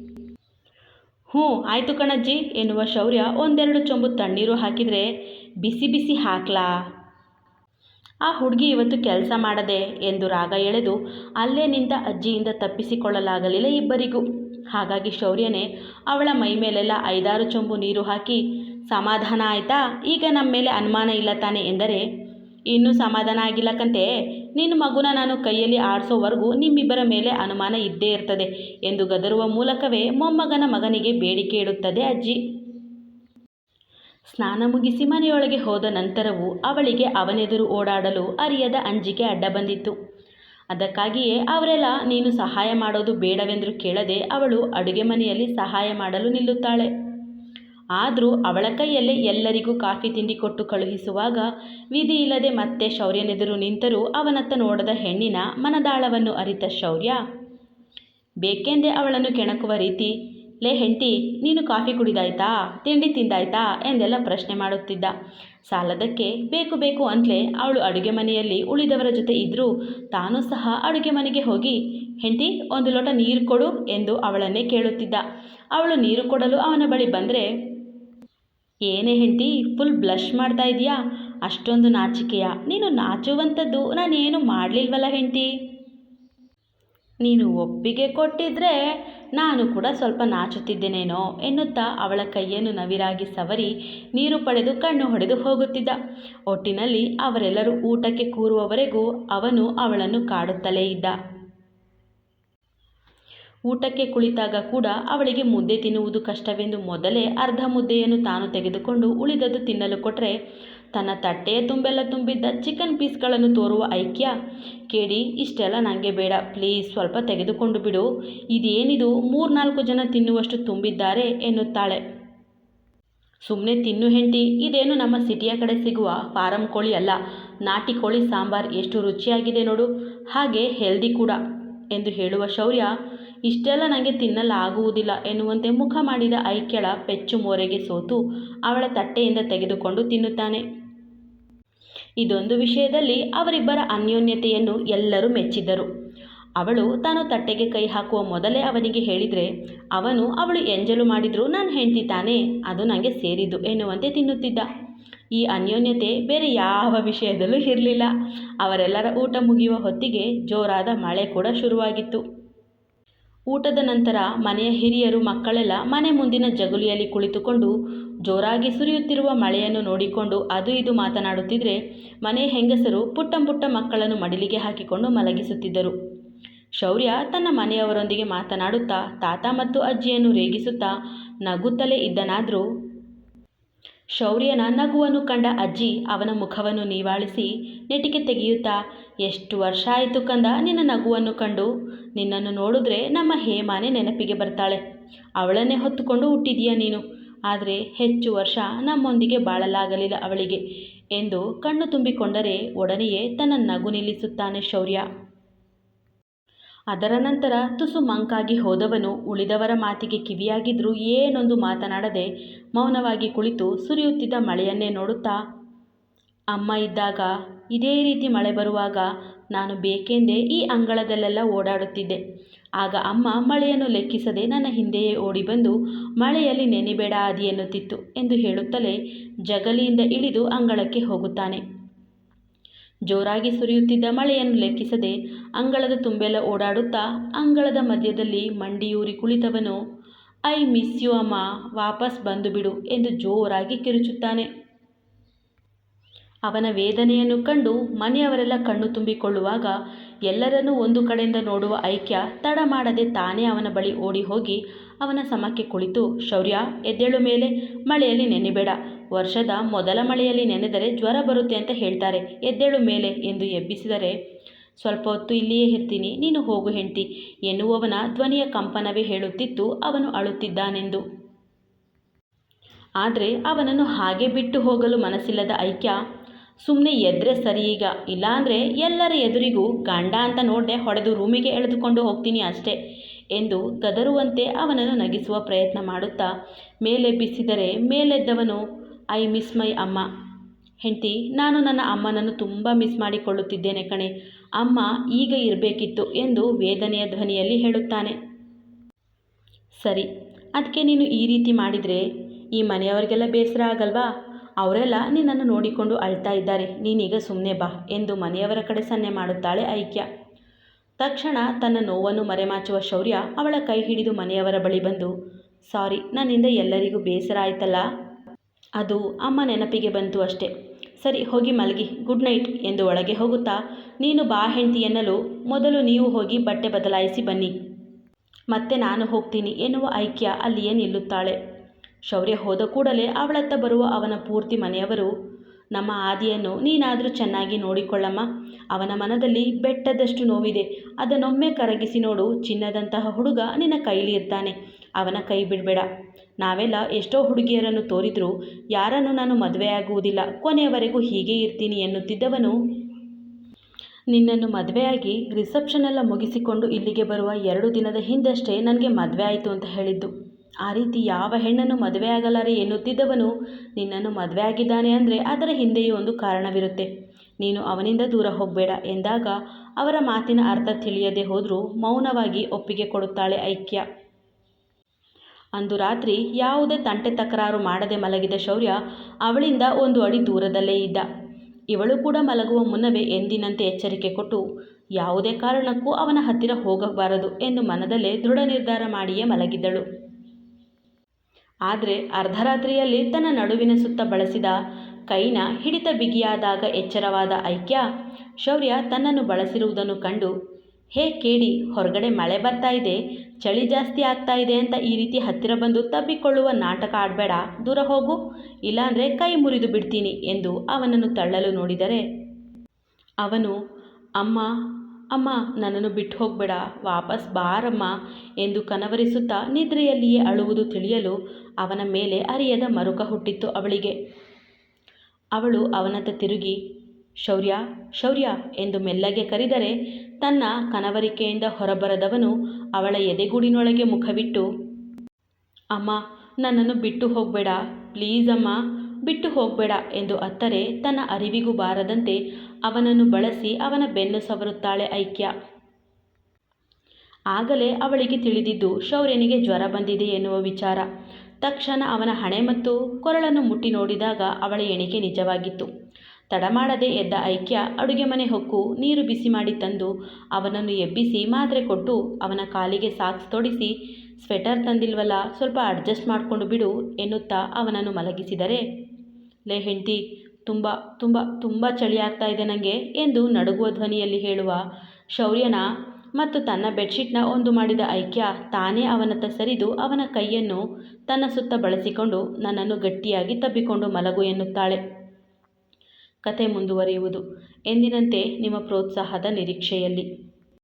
ಹ್ಞೂ, ಆಯಿತು ಕಣಜ್ಜಿ ಎನ್ನುವ ಶೌರ್ಯ ಒಂದೆರಡು ಚೊಂಬು ತಣ್ಣೀರು ಹಾಕಿದರೆ ಬಿಸಿ ಬಿಸಿ ಹಾಕ್ಲಾ? ಆ ಹುಡುಗಿ ಇವತ್ತು ಕೆಲಸ ಮಾಡದೆ ಎಂದು ರಾಗ ಎಳೆದು ಅಲ್ಲೇ ನಿಂತ ಅಜ್ಜಿಯಿಂದ ತಪ್ಪಿಸಿಕೊಳ್ಳಲಾಗಲಿಲ್ಲ ಇಬ್ಬರಿಗೂ. ಹಾಗಾಗಿ ಶೌರ್ಯನೇ ಅವಳ ಮೈ ಮೇಲೆಲ್ಲ ಐದಾರು ಚೊಂಬು ನೀರು ಹಾಕಿ, ಸಮಾಧಾನ ಆಯಿತಾ? ಈಗ ನಮ್ಮ ಮೇಲೆ ಅನುಮಾನ ಇಲ್ಲ ತಾನೆ? ಎಂದರೆ ಇನ್ನೂ ಸಮಾಧಾನ ಆಗಿಲ್ಲಕ್ಕಂತೆ ನಿನ್ನ ಮಗುನ ನಾನು ಕೈಯಲ್ಲಿ ಆಡಿಸೋವರೆಗೂ ನಿಮ್ಮಿಬ್ಬರ ಮೇಲೆ ಅನುಮಾನ ಇದ್ದೇ ಇರ್ತದೆ ಎಂದು ಗದರುವ ಮೂಲಕವೇ ಮೊಮ್ಮಗನ ಮಗನಿಗೆ ಬೇಡಿಕೆ ಇಡುತ್ತದೆ ಅಜ್ಜಿ. ಸ್ನಾನ ಮುಗಿಸಿ ಮನೆಯೊಳಗೆ ಹೋದ ನಂತರವೂ ಅವಳಿಗೆ ಅವನೆದುರು ಓಡಾಡಲು ಅರಿಯದ ಅಂಜಿಕೆ ಅಡ್ಡ ಬಂದಿತ್ತು. ಅದಕ್ಕಾಗಿಯೇ ಅವರೆಲ್ಲ, ನೀನು ಸಹಾಯ ಮಾಡೋದು ಬೇಡವೆಂದರೂ ಕೇಳದೆ ಅವಳು ಅಡುಗೆ ಮನೆಯಲ್ಲಿ ಸಹಾಯ ಮಾಡಲು ನಿಲ್ಲುತ್ತಾಳೆ. ಆದರೂ ಅವಳ ಕೈಯಲ್ಲೇ ಎಲ್ಲರಿಗೂ ಕಾಫಿ ತಿಂಡಿ ಕೊಟ್ಟು ಕಳುಹಿಸುವಾಗ ವಿಧಿ ಇಲ್ಲದೆ ಮತ್ತೆ ಶೌರ್ಯನೆದುರು ನಿಂತರೂ ಅವನತ್ತ ನೋಡದ ಹೆಣ್ಣಿನ ಮನದಾಳವನ್ನು ಅರಿತ ಶೌರ್ಯ. ಬೇಕೆಂದೇ ಅವಳನ್ನು ಕೆಣಕುವ ರೀತಿ, ಲೇ ಹೆಂಡತಿ, ನೀನು ಕಾಫಿ ಕುಡಿದಾಯ್ತಾ? ತಿಂಡಿ ತಿಂದಾಯ್ತಾ? ಎಂದೆಲ್ಲ ಪ್ರಶ್ನೆ ಮಾಡುತ್ತಿದ್ದ. ಸಾಲದಕ್ಕೆ ಬೇಕು ಬೇಕು ಅಂತಲೇ ಅವಳು ಅಡುಗೆ ಮನೆಯಲ್ಲಿ ಉಳಿದವರ ಜೊತೆ ಇದ್ದರೂ ತಾನೂ ಸಹ ಅಡುಗೆ ಮನೆಗೆ ಹೋಗಿ, ಹೆಂಡತಿ, ಒಂದು ಲೋಟ ನೀರು ಕೊಡು ಎಂದು ಅವಳನ್ನೇ ಕೇಳುತ್ತಿದ್ದ. ಅವಳು ನೀರು ಕೊಡಲು ಅವನ ಬಳಿ ಬಂದರೆ ಏನೇ ಹೆಂಡತಿ ಫುಲ್ ಬ್ಲಷ್ ಮಾಡ್ತಾ ಇದೆಯಾ ಅಷ್ಟೊಂದು ನಾಚಿಕೆಯ? ನೀನು ನಾಚುವಂಥದ್ದು ನಾನೇನು ಮಾಡಲಿಲ್ವಲ್ಲ ಹೆಂಡತಿ? ನೀನು ಒಪ್ಪಿಗೆ ಕೊಟ್ಟಿದ್ರೆ ನಾನು ಕೂಡ ಸ್ವಲ್ಪ ನಾಚುತ್ತಿದ್ದೇನೇನೋ ಎನ್ನುತ್ತಾ ಅವಳ ಕೈಯನ್ನು ನವಿರಾಗಿ ಸವರಿ ನೀರು ಪಡೆದು ಕಣ್ಣು ಹೊಡೆದು ಹೋಗುತ್ತಿದ್ದ. ಒಟ್ಟಿನಲ್ಲಿ ಅವರೆಲ್ಲರೂ ಊಟಕ್ಕೆ ಕೂರುವವರೆಗೂ ಅವನು ಅವಳನ್ನು ಕಾಡುತ್ತಲೇ ಇದ್ದ. ಊಟಕ್ಕೆ ಕುಳಿತಾಗ ಕೂಡ ಅವಳಿಗೆ ಮುದ್ದೆ ತಿನ್ನುವುದು ಕಷ್ಟವೆಂದು ಮೊದಲೇ ಅರ್ಧ ಮುದ್ದೆಯನ್ನು ತಾನು ತೆಗೆದುಕೊಂಡು ಉಳಿದದ್ದು ತಿನ್ನಲು ಕೊಟ್ಟರೆ ತನ್ನ ತಟ್ಟೆಯ ತುಂಬೆಲ್ಲ ತುಂಬಿದ್ದ ಚಿಕನ್ ಪೀಸ್ಗಳನ್ನು ತೋರುವ ಐಕ್ಯ ಕೇಳಿ ಇಷ್ಟೆಲ್ಲ ನನಗೆ ಬೇಡ, ಪ್ಲೀಸ್ ಸ್ವಲ್ಪ ತೆಗೆದುಕೊಂಡು ಬಿಡು, ಇದೇನಿದು ಮೂರ್ನಾಲ್ಕು ಜನ ತಿನ್ನುವಷ್ಟು ತುಂಬಿದ್ದಾರೆ ಎನ್ನುತ್ತಾಳೆ. ಸುಮ್ಮನೆ ತಿನ್ನು ಹೆಂಡಿ ಇದೇನು ನಮ್ಮ ಸಿಟಿಯ ಕಡೆ ಸಿಗುವ ಫಾರಂ ಕೋಳಿ ಅಲ್ಲ, ನಾಟಿ ಕೋಳಿ ಸಾಂಬಾರ್ ಎಷ್ಟು ರುಚಿಯಾಗಿದೆ ನೋಡು, ಹಾಗೆ ಹೆಲ್ದಿ ಕೂಡ, ಎಂದು ಹೇಳುವ ಶೌರ್ಯ ಇಷ್ಟೆಲ್ಲ ನನಗೆ ತಿನ್ನಲಾಗುವುದಿಲ್ಲ ಎನ್ನುವಂತೆ ಮುಖ ಮಾಡಿದ ಐಕ್ಯಳ ಪೆಚ್ಚು ಮೋರೆಗೆ ಸೋತು ಅವಳ ತಟ್ಟೆಯಿಂದ ತೆಗೆದುಕೊಂಡು ತಿನ್ನುತ್ತಾನೆ. ಇದೊಂದು ವಿಷಯದಲ್ಲಿ ಅವರಿಬ್ಬರ ಅನ್ಯೋನ್ಯತೆಯನ್ನು ಎಲ್ಲರೂ ಮೆಚ್ಚಿದ್ದರು. ಅವಳು ತಾನು ತಟ್ಟೆಗೆ ಕೈ ಹಾಕುವ ಮೊದಲೇ ಅವನಿಗೆ ಹೇಳಿದರೆ, ಅವನು ಅವಳು ಎಂಜಲು ಮಾಡಿದರೂ ನಾನು ಹೆಂಡ್ತಿ ತಾನೇ, ಅದು ನನಗೆ ಸೇರಿದ್ದು ಎನ್ನುವಂತೆ ತಿನ್ನುತ್ತಿದ್ದ. ಈ ಅನ್ಯೋನ್ಯತೆ ಬೇರೆ ಯಾವ ವಿಷಯದಲ್ಲೂ ಇರಲಿಲ್ಲ. ಅವರೆಲ್ಲರ ಊಟ ಮುಗಿಯುವ ಹೊತ್ತಿಗೆ ಜೋರಾದ ಮಳೆ ಕೂಡ ಶುರುವಾಗಿತ್ತು. ಊಟದ ನಂತರ ಮನೆಯ ಹಿರಿಯರು ಮಕ್ಕಳೆಲ್ಲ ಮನೆ ಮುಂದಿನ ಜಗುಲಿಯಲ್ಲಿ ಕುಳಿತುಕೊಂಡು ಜೋರಾಗಿ ಸುರಿಯುತ್ತಿರುವ ಮಳೆಯನ್ನು ನೋಡಿಕೊಂಡು ಅದು ಇದು ಮಾತನಾಡುತ್ತಿದ್ದರೆ ಮನೆಯ ಹೆಂಗಸರು ಪುಟ್ಟ ಪುಟ್ಟ ಮಕ್ಕಳನ್ನು ಮಡಿಲಿಗೆ ಹಾಕಿಕೊಂಡು ಮಲಗಿಸುತ್ತಿದ್ದರು. ಶೌರ್ಯ ತನ್ನ ಮನೆಯವರೊಂದಿಗೆ ಮಾತನಾಡುತ್ತಾ ತಾತ ಮತ್ತು ಅಜ್ಜಿಯನ್ನು ರೇಗಿಸುತ್ತಾ ನಗುತ್ತಲೇ ಇದ್ದನಾದರೂ ಶೌರ್ಯನ ನಗುವನ್ನು ಕಂಡ ಅಜ್ಜಿ ಅವನ ಮುಖವನ್ನು ನಿವಾಳಿಸಿ ನೆಟಿಗೆ ತೆಗೆಯುತ್ತಾ, ಎಷ್ಟು ವರ್ಷ ಆಯಿತು ಕಂದ ನಿನ್ನ ನಗುವನ್ನು ಕಂಡು? ನಿನ್ನನ್ನು ನೋಡಿದ್ರೆ ನಮ್ಮ ಹೇಮಾನೆ ನೆನಪಿಗೆ ಬರ್ತಾಳೆ. ಅವಳನ್ನೇ ಹೊತ್ತುಕೊಂಡು ಹುಟ್ಟಿದೀಯ ನೀನು. ಆದರೆ ಹೆಚ್ಚು ವರ್ಷ ನಮ್ಮೊಂದಿಗೆ ಬಾಳಲಾಗಲಿಲ್ಲ ಅವಳಿಗೆ ಎಂದು ಕಣ್ಣು ತುಂಬಿಕೊಂಡರೆ ಒಡನೆಯೇ ತನ್ನ ನಗು ನಿಲ್ಲಿಸುತ್ತಾನೆ ಶೌರ್ಯ. ಅದರ ನಂತರ ತುಸು ಮಂಕಾಗಿ ಹೋದವನು ಉಳಿದವರ ಮಾತಿಗೆ ಕಿವಿಯಾಗಿದ್ರೂ ಏನೊಂದು ಮಾತನಾಡದೆ ಮೌನವಾಗಿ ಕುಳಿತು ಸುರಿಯುತ್ತಿದ್ದ ಮಳೆಯನ್ನೇ ನೋಡುತ್ತಾ, ಅಮ್ಮ ಇದ್ದಾಗ ಇದೇ ರೀತಿ ಮಳೆ ಬರುವಾಗ ನಾನು ಬೇಕೆಂದೇ ಈ ಅಂಗಳದಲ್ಲೆಲ್ಲ ಓಡಾಡುತ್ತಿದ್ದೆ. ಆಗ ಅಮ್ಮ ಮಳೆಯನ್ನು ಲೆಕ್ಕಿಸದೆ ನನ್ನ ಹಿಂದೆಯೇ ಓಡಿ ಬಂದು ಮಳೆಯಲ್ಲಿ ನೆನೆಬೇಡ ಎನ್ನುತ್ತಿತ್ತು ಎಂದು ಹೇಳುತ್ತಲೇ ಜಗಲಿಯಿಂದ ಇಳಿದು ಅಂಗಳಕ್ಕೆ ಹೋಗುತ್ತಾನೆ. ಜೋರಾಗಿ ಸುರಿಯುತ್ತಿದ್ದ ಮಳೆಯನ್ನು ಲೆಕ್ಕಿಸದೆ ಅಂಗಳದ ತುಂಬೆಲ್ಲ ಓಡಾಡುತ್ತಾ ಅಂಗಳದ ಮಧ್ಯದಲ್ಲಿ ಮಂಡಿಯೂರಿ ಕುಳಿತವನು, ಐ ಮಿಸ್ ಯು ಅಮ್ಮ, ವಾಪಸ್ ಬಂದು ಬಿಡು ಎಂದು ಜೋರಾಗಿ ಕಿರುಚುತ್ತಾನೆ. ಅವನ ವೇದನೆಯನ್ನು ಕಂಡು ಮನೆಯವರೆಲ್ಲ ಕಣ್ಣು ತುಂಬಿಕೊಳ್ಳುವಾಗ ಎಲ್ಲರನ್ನೂ ಒಂದು ಕಡೆಯಿಂದ ನೋಡುವ ಐಕ್ಯ ತಡ ಮಾಡದೆ ತಾನೇ ಅವನ ಬಳಿ ಓಡಿ ಹೋಗಿ ಅವನ ಸಮಕ್ಕೆ ಕುಳಿತು, ಶೌರ್ಯ, ಎದ್ದೇಳು ಮೇಲೆ, ಮಳೆಯಲ್ಲಿ ನೆನೆಬೇಡ. ವರ್ಷದ ಮೊದಲ ಮಳೆಯಲ್ಲಿ ನೆನೆದರೆ ಜ್ವರ ಬರುತ್ತೆ ಅಂತ ಹೇಳ್ತಾರೆ. ಎದ್ದೇಳು ಮೇಲೆ ಎಂದು ಎಬ್ಬಿಸಿದರೆ, ಸ್ವಲ್ಪ ಹೊತ್ತು ಇಲ್ಲಿಯೇ ಇರ್ತೀನಿ, ನೀನು ಹೋಗು ಹೆಂಡ್ತಿ ಎನ್ನುವವನ ಧ್ವನಿಯ ಕಂಪನವೇ ಹೇಳುತ್ತಿತ್ತು ಅವನು ಅಳುತ್ತಿದ್ದಾನೆಂದು. ಆದರೆ ಅವನನ್ನು ಹಾಗೆ ಬಿಟ್ಟು ಹೋಗಲು ಮನಸ್ಸಿಲ್ಲದ ಐಕ್ಯ ಸುಮ್ಮನೆ ಎದ್ರೆ ಸರಿ ಈಗ. ಇಲ್ಲಾಂದರೆ ಎಲ್ಲರ ಎದುರಿಗೂ ಗಂಡ ಅಂತ ನೋಡದೆ ಹೊಡೆದು ರೂಮಿಗೆ ಎಳೆದುಕೊಂಡು ಹೋಗ್ತೀನಿ ಅಷ್ಟೇ. ಎಂದು ಗದರುವಂತೆ ಅವನನ್ನು ನಗಿಸುವ ಪ್ರಯತ್ನ ಮಾಡುತ್ತಾ ಮೇಲೆಬ್ಬಿಸಿದರೆ ಮೇಲೆದ್ದವನು, ಐ ಮಿಸ್ ಮೈ ಅಮ್ಮ. ಹೆಂಡತಿ, ನಾನು ನನ್ನ ಅಮ್ಮನನ್ನು ತುಂಬ ಮಿಸ್ ಮಾಡಿಕೊಳ್ಳುತ್ತಿದ್ದೇನೆ ಕಣೆ. ಅಮ್ಮ ಈಗ ಇರಬೇಕಿತ್ತು ಎಂದು ವೇದನೆಯ ಧ್ವನಿಯಲ್ಲಿ ಹೇಳುತ್ತಾನೆ. ಸರಿ, ಅದಕ್ಕೆ ನೀನು ಈ ರೀತಿ ಮಾಡಿದರೆ ಈ ಮನೆಯವರಿಗೆಲ್ಲ ಬೇಸರ ಆಗಲ್ವಾ? ಅವರೆಲ್ಲ ನಿನ್ನನ್ನು ನೋಡಿಕೊಂಡು ಅಳ್ತಾ ಇದ್ದಾರೆ. ನೀನೀಗ ಸುಮ್ಮನೆ ಬಾ ಎಂದು ಮನೆಯವರ ಕಡೆ ಸನ್ನೆ ಮಾಡುತ್ತಾಳೆ ಐಕ್ಯ. ತಕ್ಷಣ ತನ್ನ ನೋವನ್ನು ಮರೆಮಾಚುವ ಶೌರ್ಯ ಅವಳ ಕೈ ಹಿಡಿದು ಮನೆಯವರ ಬಳಿ ಬಂದು, ಸಾರಿ, ನನ್ನಿಂದ ಎಲ್ಲರಿಗೂ ಬೇಸರ ಆಯ್ತಲ್ಲ? ಅದು ಅಮ್ಮ ನೆನಪಿಗೆ ಬಂತು ಅಷ್ಟೆ. ಸರಿ, ಹೋಗಿ ಮಲಗಿ, ಗುಡ್ ನೈಟ್ ಎಂದು ಒಳಗೆ ಹೋಗುತ್ತಾ, ನೀನು ಬಾ ಹೆಂಡತಿ ಎನ್ನಲು ಮೊದಲು ನೀವು ಹೋಗಿ ಬಟ್ಟೆ ಬದಲಾಯಿಸಿ ಬನ್ನಿ. ಮತ್ತೆ ನಾನು ಹೋಗ್ತೀನಿ ಎನ್ನುವ ಐಕ್ಯ ಅಲ್ಲಿಯೇ ನಿಲ್ಲುತ್ತಾಳೆ. ಶೌರ್ಯ ಹೋದ ಕೂಡಲೇ ಅವಳತ್ತ ಬರುವ ಅವನ ಪೂರ್ತಿ ಮನೆಯವರು ನಮ್ಮ ಆದಿಯನ್ನು ನೀನಾದರೂ ಚೆನ್ನಾಗಿ ನೋಡಿಕೊಳ್ಳಮ್ಮ. ಅವನ ಮನದಲ್ಲಿ ಬೆಟ್ಟದಷ್ಟು ನೋವಿದೆ. ಅದನ್ನೊಮ್ಮೆ ಕರಗಿಸಿ ನೋಡು, ಚಿನ್ನದಂತಹ ಹುಡುಗ ನಿನ್ನ ಕೈಲಿ ಇರ್ತಾನೆ ಅವನ ಕೈ ಬಿಡಬೇಡ. ನಾವೆಲ್ಲ ಎಷ್ಟೋ ಹುಡುಗಿಯರನ್ನು ತೋರಿದರೂ ಯಾರನ್ನು ನಾನು ಮದುವೆಯಾಗುವುದಿಲ್ಲ. ಕೊನೆಯವರೆಗೂ ಹೀಗೆ ಇರ್ತೀನಿ ಎನ್ನುತ್ತಿದ್ದವನು. ನಿನ್ನನ್ನು ಮದುವೆಯಾಗಿ ರಿಸೆಪ್ಷನ್ ಎಲ್ಲ ಮುಗಿಸಿಕೊಂಡು ಇಲ್ಲಿಗೆ ಬರುವ ಎರಡು ದಿನದ ಹಿಂದಷ್ಟೇ ನನಗೆ ಮದುವೆ ಆಯಿತು ಅಂತ ಹೇಳಿದ್ದು. ಆ ರೀತಿ ಯಾವ ಹೆಣ್ಣನ್ನು ಮದುವೆ ಆಗಲಾರೆ ಎನ್ನುತ್ತಿದ್ದವನು ನಿನ್ನನ್ನು ಮದುವೆ ಆಗಿದ್ದಾನೆ ಅಂದರೆ ಅದರ ಹಿಂದೆಯೂ ಒಂದು ಕಾರಣವಿರುತ್ತೆ. ನೀನು ಅವನಿಂದ ದೂರ ಹೋಗಬೇಡ ಎಂದಾಗ ಅವರ ಮಾತಿನ ಅರ್ಥ ತಿಳಿಯದೆ ಹೋದರೂ ಮೌನವಾಗಿ ಒಪ್ಪಿಗೆ ಕೊಡುತ್ತಾಳೆ ಐಕ್ಯ. ಅಂದು ರಾತ್ರಿ ಯಾವುದೇ ತಂಟೆ ತಕರಾರು ಮಾಡದೆ ಮಲಗಿದ ಶೌರ್ಯ ಅವಳಿಂದ ಒಂದು ಅಡಿ ದೂರದಲ್ಲೇ ಇದ್ದ. ಇವಳು ಕೂಡ ಮಲಗುವ ಮುನ್ನವೇ ಎಂದಿನಂತೆ ಎಚ್ಚರಿಕೆ ಕೊಟ್ಟು, ಯಾವುದೇ ಕಾರಣಕ್ಕೂ ಅವನ ಹತ್ತಿರ ಹೋಗಬಾರದು ಎಂದು ಮನದಲ್ಲೇ ದೃಢ ನಿರ್ಧಾರ ಮಾಡಿಯೇ ಮಲಗಿದ್ದಳು. ಆದರೆ ಅರ್ಧರಾತ್ರಿಯಲ್ಲಿ ತನ್ನ ನಡುವಿನ ಸುತ್ತ ಬಳಸಿದ ಕೈನ ಹಿಡಿತ ಬಿಗಿಯಾದಾಗ ಎಚ್ಚರವಾದ ಐಕ್ಯ, ಶೌರ್ಯ ತನ್ನನ್ನು ಬಳಸಿರುವುದನ್ನು ಕಂಡು, ಹೇ ಕೇಳಿ ಹೊರಗಡೆ ಮಳೆ ಬರ್ತಾ ಇದೆ, ಚಳಿ ಜಾಸ್ತಿ ಆಗ್ತಾ ಇದೆ ಅಂತ ಈ ರೀತಿ ಹತ್ತಿರ ಬಂದು ತಬ್ಬಿಕೊಳ್ಳುವ ನಾಟಕ ಆಡಬೇಡ, ದೂರ ಹೋಗು, ಇಲ್ಲಾಂದರೆ ಕೈ ಮುರಿದು ಬಿಡ್ತೀನಿ ಎಂದು ಅವನನ್ನು ತಳ್ಳಲು ನೋಡಿದರೆ, ಅವನು, ಅಮ್ಮ ಅಮ್ಮ, ನನ್ನನ್ನು ಬಿಟ್ಟು ಹೋಗಬೇಡ ವಾಪಸ್ ಬಾರಮ್ಮ ಎಂದು ಕನವರಿಸುತ್ತಾ ನಿದ್ರೆಯಲ್ಲಿಯೇ ಅಳುವುದು ತಿಳಿಯಲು ಅವನ ಮೇಲೆ ಅರಿಯದ ಮರುಕ ಹುಟ್ಟಿತ್ತು ಅವಳಿಗೆ. ಅವಳು ಅವನತ್ತ ತಿರುಗಿ, ಶೌರ್ಯ ಶೌರ್ಯ ಎಂದು ಮೆಲ್ಲಗೆ ಕರೆದರೆ ತನ್ನ ಕನವರಿಕೆಯಿಂದ ಹೊರಬರದವನು ಅವಳ ಎದೆಗೂಡಿನೊಳಗೆ ಮುಖವಿಟ್ಟು, ಅಮ್ಮ, ನನ್ನನ್ನು ಬಿಟ್ಟು ಹೋಗಬೇಡ, ಪ್ಲೀಸ್ ಅಮ್ಮ, ಬಿಟ್ಟು ಹೋಗಬೇಡ ಎಂದು ಅತ್ತರೆ ತನ್ನ ಅರಿವಿಗೂ ಬಾರದಂತೆ ಅವನನ್ನು ಬಳಸಿ ಅವನ ಬೆನ್ನು ಸವರುತ್ತಾಳೆ ಐಕ್ಯ. ಆಗಲೇ ಅವಳಿಗೆ ತಿಳಿದಿದ್ದು, ಶೌರ್ಯನಿಗೆ ಜ್ವರ ಬಂದಿದೆ ಎನ್ನುವ ವಿಚಾರ. ತಕ್ಷಣ ಅವನ ಹಣೆ ಮತ್ತು ಕೊರಳನ್ನು ಮುಟ್ಟಿ ನೋಡಿದಾಗ ಅವಳ ಎಣಿಕೆ ನಿಜವಾಗಿತ್ತು. ತಡಮಾಡದೆ ಎದ್ದ ಐಕ್ಯ ಅಡುಗೆ ಮನೆ ಹೊಕ್ಕು ನೀರು ಬಿಸಿ ಮಾಡಿ ತಂದು ಅವನನ್ನು ಎಬ್ಬಿಸಿ ಮಾತ್ರೆ ಕೊಟ್ಟು ಅವನ ಕಾಲಿಗೆ ಸಾಕ್ಸ್ ತೊಡಿಸಿ, ಸ್ವೆಟರ್ ತಂದಿಲ್ವಲ್ಲ, ಸ್ವಲ್ಪ ಅಡ್ಜಸ್ಟ್ ಮಾಡಿಕೊಂಡು ಬಿಡು ಎನ್ನುತ್ತಾ ಅವನನ್ನು ಮಲಗಿಸಿದರೆ, ಲೇ ಹೆಂಡ್ತಿ ತುಂಬ ತುಂಬ ತುಂಬ ಚಳಿ ಆಗ್ತಾ ಇದೆ ನನಗೆ ಎಂದು ನಡುಗುವ ಧ್ವನಿಯಲ್ಲಿ ಹೇಳುವ ಶೌರ್ಯನ ಮತ್ತು ತನ್ನ ಬೆಡ್ಶೀಟ್ನ ಒಂದು ಮಾಡಿದ ಐಕ್ಯ ತಾನೇ ಅವನತ್ತ ಸರಿದು ಅವನ ಕೈಯನ್ನು ತನ್ನ ಸುತ್ತ ಬಳಸಿಕೊಂಡು ನನ್ನನ್ನು ಗಟ್ಟಿಯಾಗಿ ತಬ್ಬಿಕೊಂಡು ಮಲಗು ಎನ್ನುತ್ತಾಳೆ. ಕತೆ ಮುಂದುವರಿಯುವುದು. ಎಂದಿನಂತೆ ನಿಮ್ಮ ಪ್ರೋತ್ಸಾಹದ ನಿರೀಕ್ಷೆಯಲ್ಲಿ.